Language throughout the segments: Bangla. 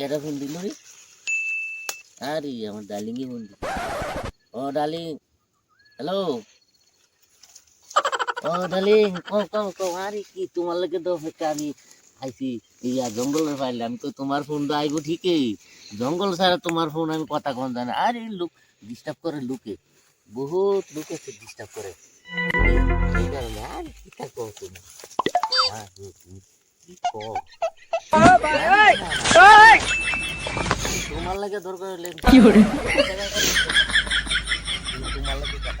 কেটা ফোন দিল রে আরে, আমার ডার্লিংই দিল ও ডার্লিং হ্যালো? ও ডার্লিং কও কও কও, আরে কি তোমার লাগে তো অপেক্ষা? আমি আইছি ইয়া জঙ্গলের ফাইলে আমি তো তোমার ফোন তো আইবো ঠিকই। জঙ্গল ছাড়া তোমার ফোন আমি কথা কোন জানা আরে, লোক ডিস্টার্ব করে লোকে। বহুত লোক আছে ডিস্টার্ব করে। এই কারণে, আরে কি তা তুমি? আরে, কি কও? তোমার লাগে দরকার হলে কি hore তোমার লাগে করো?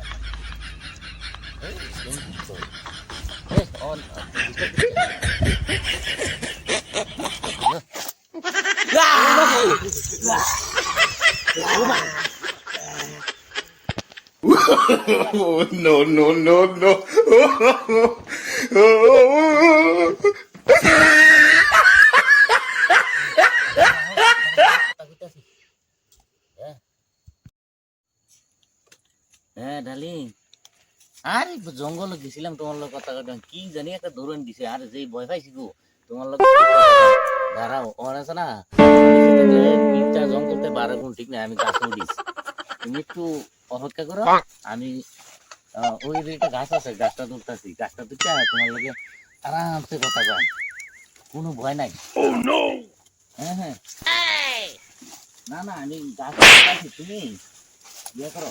Oh, no, no, no, no. হ্যাঁ ডার্লিং আরে জঙ্গলে গেছিলাম তোমার লোক কথা কথা কি জানি একটা ধরুন দিছে। আরে যেই ভয় পাইছি গো তোমার লোক দাঁড়াও অন আছে না? তিনটা জঙ্গলতে বারো গুণ ঠিক না আমি গাছ উঠিস তুমি একটু অপেক্ষা করো। আমি ওই একটা গাছ আছে গাছটা তুলতেছি। গাছটা তুলতে তোমার লোকে আরামসে কথা কয়। কোনো ভয় নাই। হ্যাঁ হ্যাঁ। না না আমি গাছ তুমি ইয়ে করো।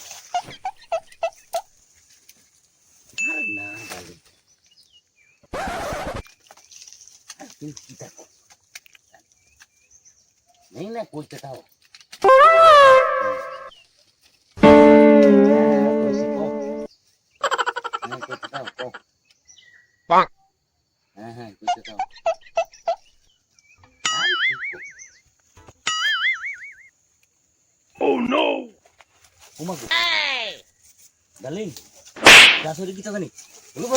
નહીં ને કોઈ Oh no! Oh my god. Hey! Darling, dah. Lu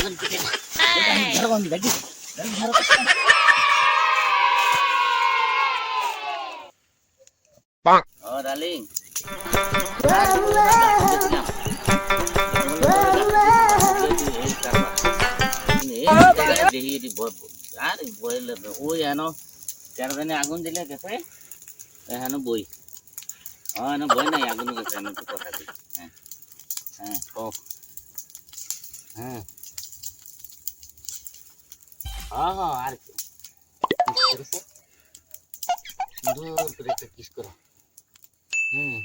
আর কি কও? ওমা গো। ডার্লিং গাছরে কি জানি বলো বল ডার্লিং বলো বল, ডার্লিং। ও ডার্লিং। গাছরে কি জানি? ও ডার্লিং, ধরো আমি, ডার্লিং। ডার্লিং, ধরো। ও ডার্লিং ওই এনো চারদানে আগুন দিলে গেছে এখানে বই ও এনো বই নাই আগুন গেছে আমি একটু কথা দিই হ্যাঁ হ্যাঁ ও হ্যাঁ হ্যাঁ আর কি। সুন্দর করে একটা কিস করো। হুম।